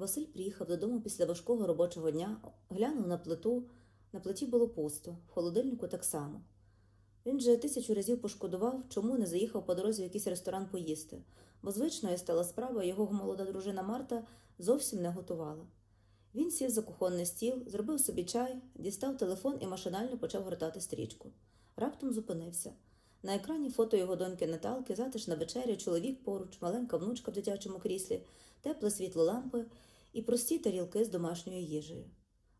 Василь приїхав додому після важкого робочого дня, глянув на плиту. На плиті було пусто, в холодильнику так само. Він вже тисячу разів пошкодував, чому не заїхав по дорозі в якийсь ресторан поїсти, бо звичною стала справа, його молода дружина Марта зовсім не готувала. Він сів за кухонний стіл, зробив собі чай, дістав телефон і машинально почав гортати стрічку. Раптом зупинився. На екрані фото його доньки Наталки, затишна вечеря, чоловік поруч, маленька внучка в дитячому кріслі, тепле світло лампи і прості тарілки з домашньою їжею.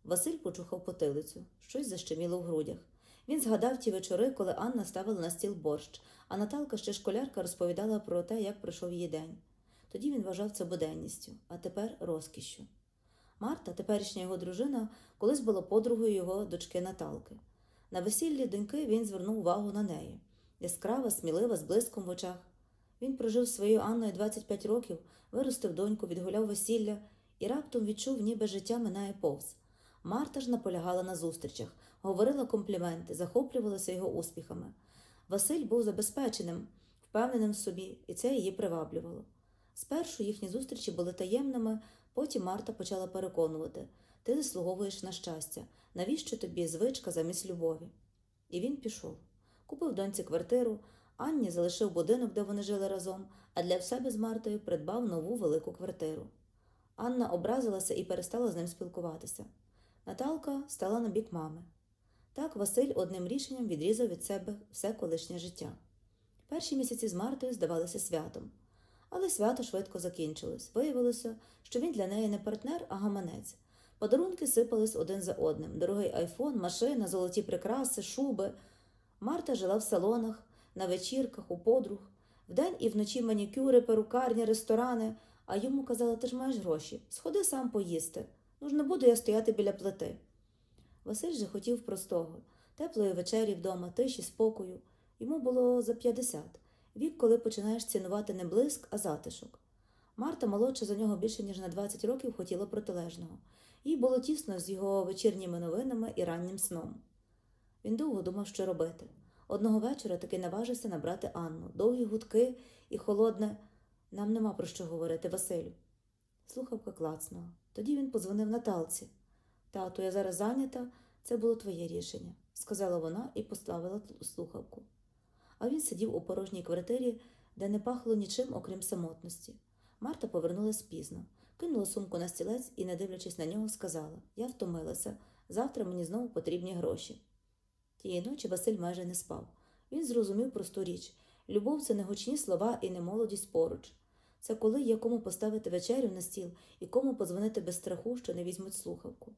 Василь почухав потилицю, щось защеміло в грудях. Він згадав ті вечори, коли Анна ставила на стіл борщ, а Наталка ще школярка розповідала про те, як пройшов її день. Тоді він вважав це буденністю, а тепер розкішшю. Марта, теперішня його дружина, колись була подругою його дочки Наталки. На весіллі доньки він звернув увагу на неї яскрава, смілива, з блиском в очах. Він прожив своєю Анною 25 років, виростив доньку, відгуляв весілля і раптом відчув, ніби життя минає повз. Марта ж наполягала на зустрічах, говорила компліменти, захоплювалася його успіхами. Василь був забезпеченим, впевненим в собі, і це її приваблювало. Спершу їхні зустрічі були таємними, потім Марта почала переконувати ти заслуговуєш на щастя, навіщо тобі звичка замість любові? І він пішов. Купив доньці квартиру, Анні залишив будинок, де вони жили разом, а для себе з Мартою придбав нову велику квартиру. Анна образилася і перестала з ним спілкуватися. Наталка стала на бік мами. Так Василь одним рішенням відрізав від себе все колишнє життя. Перші місяці з Мартою здавалися святом. Але свято швидко закінчилось. Виявилося, що він для неї не партнер, а гаманець. Подарунки сипались один за одним: дорогий айфон, машина, золоті прикраси, шуби. Марта жила в салонах, на вечірках, у подруг. Вдень і вночі манікюри, перукарні, ресторани, а йому казали, ти ж маєш гроші, сходи сам поїсти. Ну ж не буду я стояти біля плити. Василь же хотів простого, теплої вечері вдома, тиші, спокою. Йому було за 50, вік, коли починаєш цінувати не блиск, а затишок. Марта, молодша за нього більше ніж на 20 років, хотіла протилежного. Їй було тісно з його вечірніми новинами і раннім сном. Він довго думав, що робити. Одного вечора таки наважився набрати Анну. Довгі гудки і холодне. Нам нема про що говорити, Василю. Слухавка клацнула. Тоді він подзвонив Наталці. Тату, я зараз зайнята, це було твоє рішення, сказала вона і поставила слухавку. А він сидів у порожній квартирі, де не пахло нічим, окрім самотності. Марта повернулась пізно, кинула сумку на стілець і, не дивлячись на нього, сказала Я втомилася, завтра мені знову потрібні гроші. Тієї ночі Василь майже не спав. Він зрозумів просту річ любов це не гучні слова і не молодість поруч. Це коли є кому поставити вечерю на стіл і кому подзвонити без страху, що не візьмуть слухавку.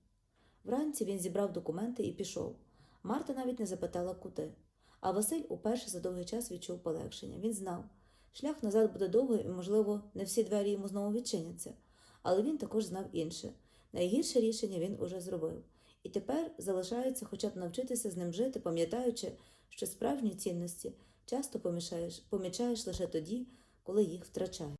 Вранці він зібрав документи і пішов. Марта навіть не запитала куди. А Василь уперше за довгий час відчув полегшення. Він знав, шлях назад буде довгий і, можливо, не всі двері йому знову відчиняться. Але він також знав інше. Найгірше рішення він уже зробив. І тепер залишається хоча б навчитися з ним жити, пам'ятаючи, що справжні цінності часто помічаєш, помічаєш лише тоді, коли їх втрачаєш.